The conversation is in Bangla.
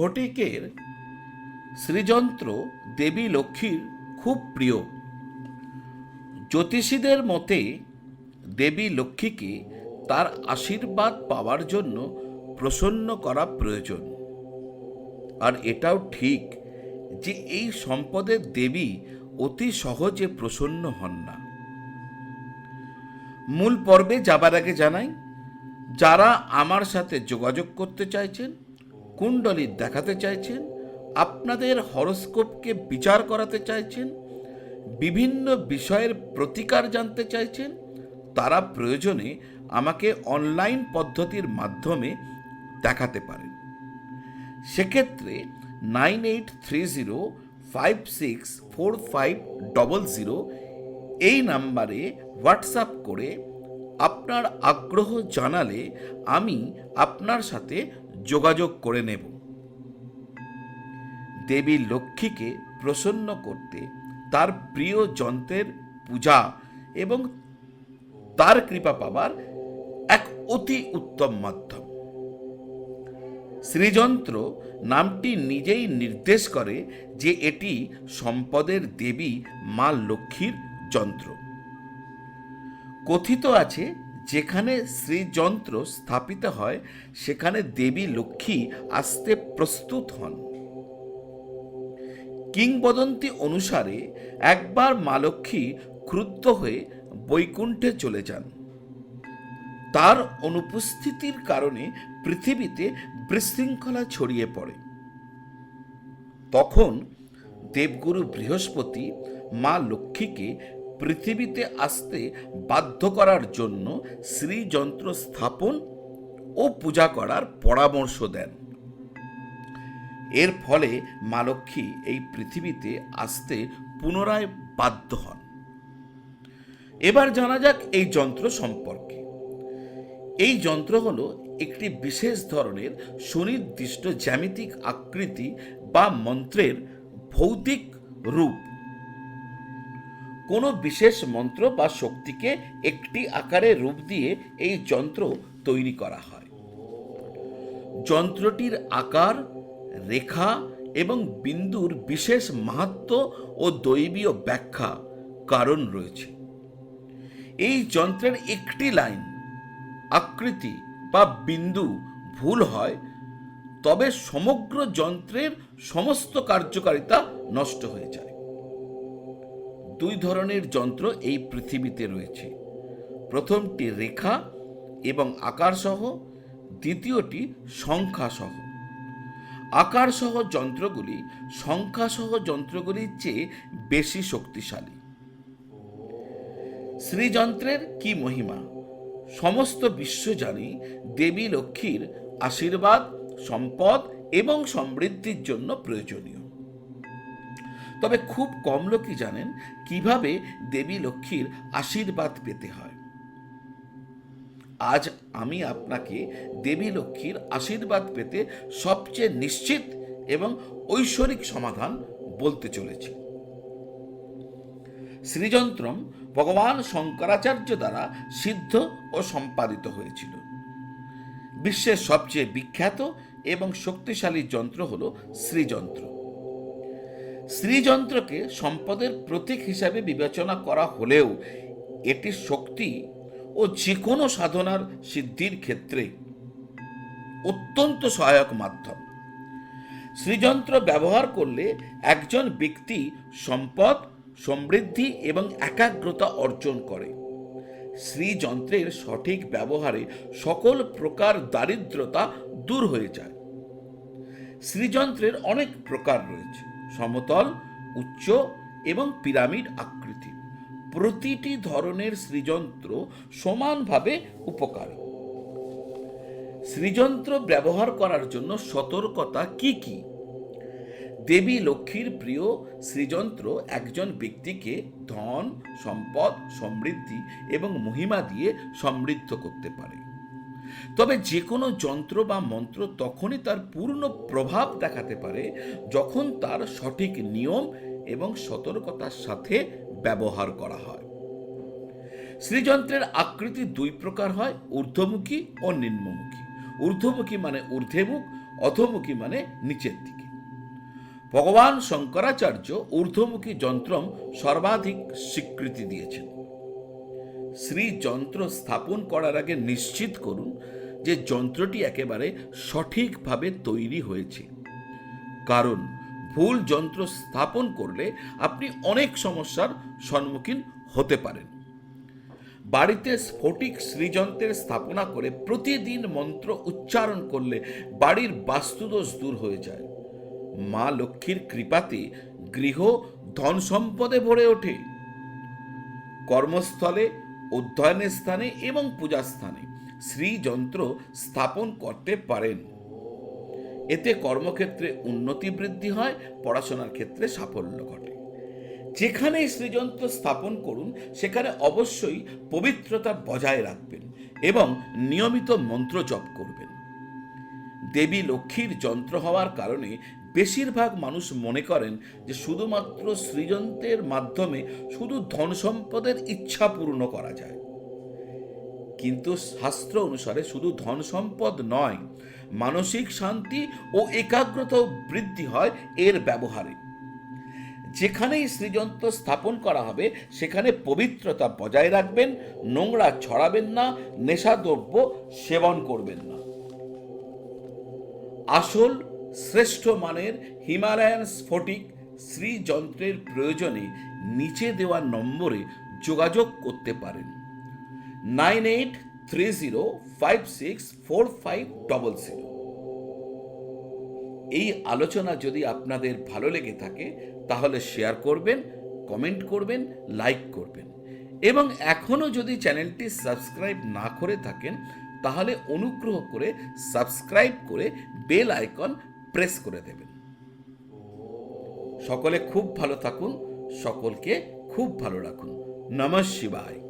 স্ফটিকের শ্রীযন্ত্র দেবী লক্ষ্মীর খুব প্রিয়। জ্যোতিষীদের মতে দেবী লক্ষ্মীকে তার আশীর্বাদ পাওয়ার জন্য প্রসন্ন করা প্রয়োজন। আর এটাও ঠিক যে এই সম্পদের দেবী অতি সহজে প্রসন্ন হন না। মূল পর্বে যাবার আগে জানাই, যারা আমার সাথে যোগাযোগ করতে চাইছেন কুণ্ডলী দেখাতে চাইছেন, আপনাদের হরস্কোপকে বিচার করাতে চাইছেন, বিভিন্ন বিষয়ের প্রতিকার জানতে চাইছেন, তারা প্রয়োজনে আমাকে অনলাইন পদ্ধতির মাধ্যমে দেখাতে পারেন। সেক্ষেত্রে nine eight three zero five six four five double zero এই নাম্বারে হোয়াটসঅ্যাপ করে আপনার আগ্রহ জানালে আমি আপনার সাথে যোগাযোগ করে নেব। দেবী লক্ষ্মীকে প্রসন্ন করতে তার প্রিয় যন্ত্রের পূজা এবং তার কৃপা পাবার এক অতি উত্তম মাধ্যম। শ্রীযন্ত্র নামটি নিজেই নির্দেশ করে যে এটি সম্পদের দেবী মা লক্ষ্মীর যন্ত্র। কথিত আছে যেখানে শ্রীযন্ত্র স্থাপিত হয়, সেখানে দেবী লক্ষ্মী আসতে প্রস্তুত হন। কিংবদন্তি অনুসারে একবার মা লক্ষ্মী ক্রুদ্ধ হয়ে বৈকুণ্ঠে চলে যান। তার অনুপস্থিতির কারণে পৃথিবীতে বিশৃঙ্খলা ছড়িয়ে পড়ে। তখন দেবগুরু বৃহস্পতি মা লক্ষ্মীকে পৃথিবীতে আসতে বাধ্য করার জন্য শ্রীযন্ত্র স্থাপন ও পূজা করার পরামর্শ দেন। এর ফলে মা লক্ষ্মী এই পৃথিবীতে আসতে পুনরায় বাধ্য হন। এবার জানা যাক এই যন্ত্র সম্পর্কে। এই যন্ত্র হল একটি বিশেষ ধরনের সুনির্দিষ্ট জ্যামিতিক আকৃতি বা মন্ত্রের ভৌতিক রূপ। কোনো বিশেষ মন্ত্র বা শক্তিকে একটি আকারে রূপ দিয়ে এই যন্ত্র তৈরি করা হয়। যন্ত্রটির আকার, রেখা এবং বিন্দুর বিশেষ মাহাত্ম ও দৈবীয় ব্যাখ্যা কারণ রয়েছে। এই যন্ত্রের একটি লাইন, আকৃতি বা বিন্দু ভুল হয়, তবে সমগ্র যন্ত্রের সমস্ত কার্যকারিতা নষ্ট হয়ে যায়। দুই ধরনের যন্ত্র এই পৃথিবীতে রয়েছে। প্রথমটি রেখা এবং আকার সহ দ্বিতীয়টি সংখ্যা সহ আকার সহ যন্ত্রগুলি সংখ্যা সহ যন্ত্রগুলির চেয়ে বেশি শক্তিশালী। শ্রীযন্ত্রের কি মহিমা? সমস্ত বিশ্ব জানি দেবী লক্ষ্মীর আশীর্বাদ, সম্পদ এবং সমৃদ্ধির জন্য প্রয়োজনীয়। তবে খুব কম লোকই জানেন কীভাবে দেবী লক্ষ্মীর আশীর্বাদ পেতে হয়। আজ আমি আপনাকে দেবী লক্ষ্মীর আশীর্বাদ পেতে সবচেয়ে নিশ্চিত এবং ঐশ্বরিক সমাধান বলতে চলেছি। শ্রীযন্ত্রম ভগবান শঙ্করাচার্য দ্বারা সিদ্ধ ও সম্পাদিত হয়েছিল। বিশ্বের সবচেয়ে বিখ্যাত এবং শক্তিশালী যন্ত্র হল শ্রীযন্ত্র। শ্রীযন্ত্রকে সম্পদের প্রতীক হিসাবে বিবেচনা করা হলেও এটি শক্তি ও যে কোনো সাধনার সিদ্ধির ক্ষেত্রে অত্যন্ত সহায়ক মাধ্যম। শ্রীযন্ত্র ব্যবহার করলে একজন ব্যক্তি সম্পদ, সমৃদ্ধি এবং একাগ্রতা অর্জন করে। শ্রীযন্ত্রের সঠিক ব্যবহারে সকল প্রকার দারিদ্রতা দূর হয়ে যায়। শ্রীযন্ত্রের অনেক প্রকার রয়েছে। সমতল, উচ্চ এবং পিরামিড আকৃতি। প্রতিটি ধরনের শ্রীযন্ত্র সমানভাবে উপকারী। শ্রীযন্ত্র ব্যবহার করার জন্য সতর্কতা কি কি? দেবী লক্ষ্মীর প্রিয় শ্রীযন্ত্র একজন ব্যক্তিকে ধন, সম্পদ, সমৃদ্ধি এবং মহিমা দিয়ে সমৃদ্ধ করতে পারে। তবে যে কোনো যন্ত্র বা মন্ত্র তখনই তার পূর্ণ প্রভাব দেখাতে পারে যখন তার সঠিক নিয়ম এবং সতর্কতার সাথে ব্যবহার করা হয়। শ্রীযন্ত্রের আকৃতি দুই প্রকার হয়, ঊর্ধ্বমুখী ও নিম্নমুখী। ঊর্ধ্বমুখী মানে ঊর্ধ্বে মুখ, অধমুখী মানে নিচের দিকে। ভগবান শঙ্করাচার্য ঊর্ধ্বমুখী যন্ত্রম সর্বাধিক স্বীকৃতি দিয়েছেন। শ্রী যন্ত্র স্থাপন করার আগে নিশ্চিত করুন যে যন্ত্রটি একেবারে সঠিকভাবে তৈরি হয়েছে। কারণ ভুল যন্ত্র স্থাপন করলে আপনি অনেক সমস্যার সম্মুখীন হতে পারেন। বাড়িতে স্ফটিক শ্রীযন্ত্রের স্থাপনা করে প্রতিদিন মন্ত্র উচ্চারণ করলে বাড়ির বাস্তুদোষ দূর হয়ে যায়। মা লক্ষ্মীর কৃপাতে গৃহ ধন সম্পদে ভরে ওঠে। কর্মস্থলে অধ্যয়নের স্থানে এবং পূজা পূজাস্থানে শ্রীযন্ত্র স্থাপন করতে পারেন। এতে কর্মক্ষেত্রে উন্নতি বৃদ্ধি হয়, পড়াশোনার ক্ষেত্রে সাফল্য ঘটে। যেখানে শ্রীযন্ত্র স্থাপন করুন, সেখানে অবশ্যই পবিত্রতা বজায় রাখবেন এবং নিয়মিত মন্ত্র জপ করবেন। দেবী লক্ষ্মীর যন্ত্র হওয়ার কারণে বেশিরভাগ মানুষ মনে করেন যে শুধুমাত্র সৃজন্ত্রের মাধ্যমে শুধু ধন সম্পদের ইচ্ছা পূর্ণ করা যায়। কিন্তু শাস্ত্র অনুসারে শুধু ধন সম্পদ নয়, মানসিক শান্তি ও একাগ্রতাও বৃদ্ধি হয় এর ব্যবহারে। যেখানেই সৃজন্ত স্থাপন করা হবে, সেখানে পবিত্রতা বজায় রাখবেন, নোংরা ছড়াবেন না, নেশাদ্রব্য সেবন করবেন না। আসল শ্রেষ্ঠ মানের হিমালয়ান স্ফটিক শ্রীযন্ত্রের প্রয়োজনে নিচে দেওয়া নম্বরে যোগাযোগ করতে পারেন। Nine eight three zero five six four five double zero. এই আলোচনা যদি আপনাদের ভালো লেগে থাকে, তাহলে শেয়ার করবেন, কমেন্ট করবেন, লাইক করবেন। এবং এখনও যদি চ্যানেলটি সাবস্ক্রাইব না করে থাকেন, তাহলে অনুগ্রহ করে সাবস্ক্রাইব করে বেল আইকন প্রেস করে দেবেন। সকলে খুব ভালো থাকুন সকলকে খুব ভালো রাখুন। নমঃ শিবায়।